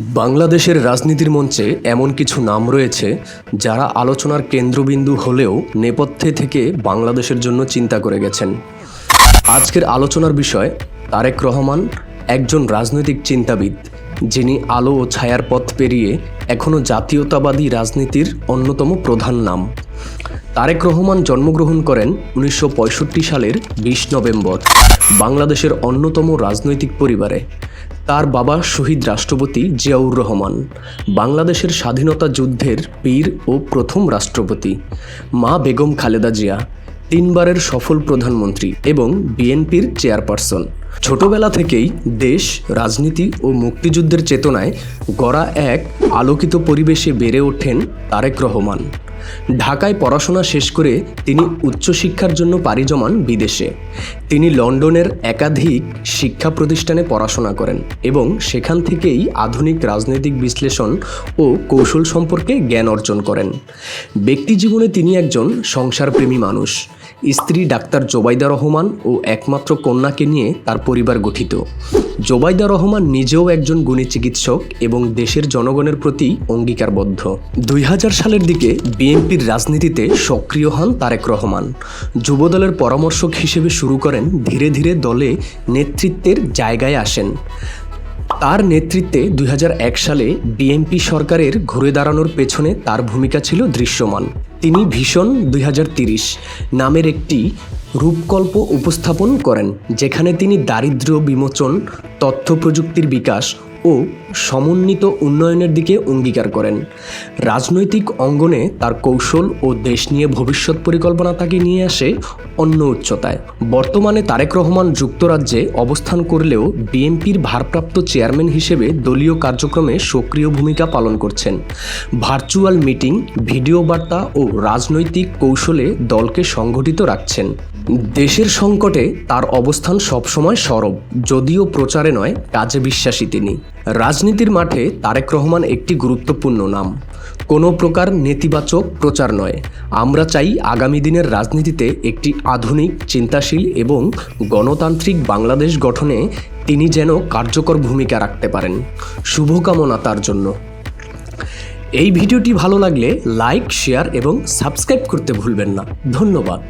বাংলাদেশের রাজনীতির মঞ্চে এমন কিছু নাম রয়েছে যারা আলোচনার কেন্দ্রবিন্দু হলেও নেপথ্যে থেকে বাংলাদেশের জন্য চিন্তা করে গেছেন। আজকের আলোচনার বিষয়, তারেক রহমান, একজন রাজনৈতিক চিন্তাবিদ, যিনি আলো ও ছায়ার পথ পেরিয়ে এখনও জাতীয়তাবাদী রাজনীতির অন্যতম প্রধান নাম। তারেক রহমান জন্মগ্রহণ করেন উনিশশো পঁয়ষট্টি সালের বিশ নভেম্বর, বাংলাদেশের অন্যতম রাজনৈতিক পরিবারে। তার বাবা শহীদ রাষ্ট্রপতি জিয়াউর রহমান, বাংলাদেশের স্বাধীনতা যুদ্ধের পীর ও প্রথম রাষ্ট্রপতি। মা বেগম খালেদা জিয়া, তিনবারের সফল প্রধানমন্ত্রী এবং বিএনপির চেয়ারপারসন। ছোটবেলা থেকেই দেশ, রাজনীতি ও মুক্তিযুদ্ধের চেতনায় গড়া এক আলোকিত পরিবেশে বেড়ে ওঠেন তারেক রহমান। ঢাকায় পড়াশোনা শেষ করে তিনি উচ্চশিক্ষার জন্য পাড়ি জমান বিদেশে। তিনি লন্ডনের একাধিক শিক্ষা প্রতিষ্ঠানে পড়াশোনা করেন এবং সেখান থেকেই আধুনিক রাজনৈতিক বিশ্লেষণ ও কৌশল সম্পর্কে জ্ঞান অর্জন করেন। ব্যক্তিজীবনে তিনি একজন সংসারপ্রেমী মানুষ। স্ত্রী ডাক্তার জোবাইদা রহমান ও একমাত্র কন্যাকে নিয়ে তার পরিবার গঠিত। জোবাইদা রহমান নিজেও একজন গুণী চিকিৎসক এবং দেশের জনগণের প্রতি অঙ্গীকারবদ্ধ। দুই হাজার সালের দিকে বিএনপির রাজনীতিতে সক্রিয় হন তারেক রহমান। যুবদলের পরামর্শক হিসেবে শুরু করেন ধীরে ধীরে দলে নেতৃত্বের জায়গায় আসেন। তার নেতৃত্বে দুই হাজার এক সালে বিএনপি সরকারের ঘুরে দাঁড়ানোর পেছনে তার ভূমিকা ছিল দৃশ্যমান। তিনি ভীষণ দুই নামের একটি রূপকল্প উপস্থাপন করেন, যেখানে তিনি দারিদ্র্য বিমোচন, তথ্য প্রযুক্তির বিকাশ ও সমন্বিত উন্নয়নের দিকে অঙ্গীকার করেন। রাজনৈতিক অঙ্গনে তার কৌশল ও দেশ নিয়ে ভবিষ্যৎ পরিকল্পনা তাকে নিয়ে আসে অন্য উচ্চতায়। বর্তমানে তারেক রহমান যুক্তরাজ্যে অবস্থান করলেও বিএনপির ভারপ্রাপ্ত চেয়ারম্যান হিসেবে দলীয় কার্যক্রমে সক্রিয় ভূমিকা পালন করছেন। ভার্চুয়াল মিটিং, ভিডিও বার্তা ও রাজনৈতিক কৌশলে দলকে সংগঠিত রাখছেন। দেশের সংকটে তার অবস্থান সবসময় সরব, যদিও প্রচারে নয়, কাজে বিশ্বাসী তিনি। রাজনীতির মাঠে তারেক রহমান একটি গুরুত্বপূর্ণ নাম। কোনো প্রকার নেতিবাচক প্রচার নয়। আমরা চাই আগামী দিনের রাজনীতিতে একটি আধুনিক, চিন্তাশীল এবং গণতান্ত্রিক বাংলাদেশ গঠনে তিনি যেন কার্যকর ভূমিকা রাখতে পারেন। শুভকামনা তার জন্য। এই ভিডিওটি ভালো লাগলে লাইক, শেয়ার এবং সাবস্ক্রাইব করতে ভুলবেন না। ধন্যবাদ।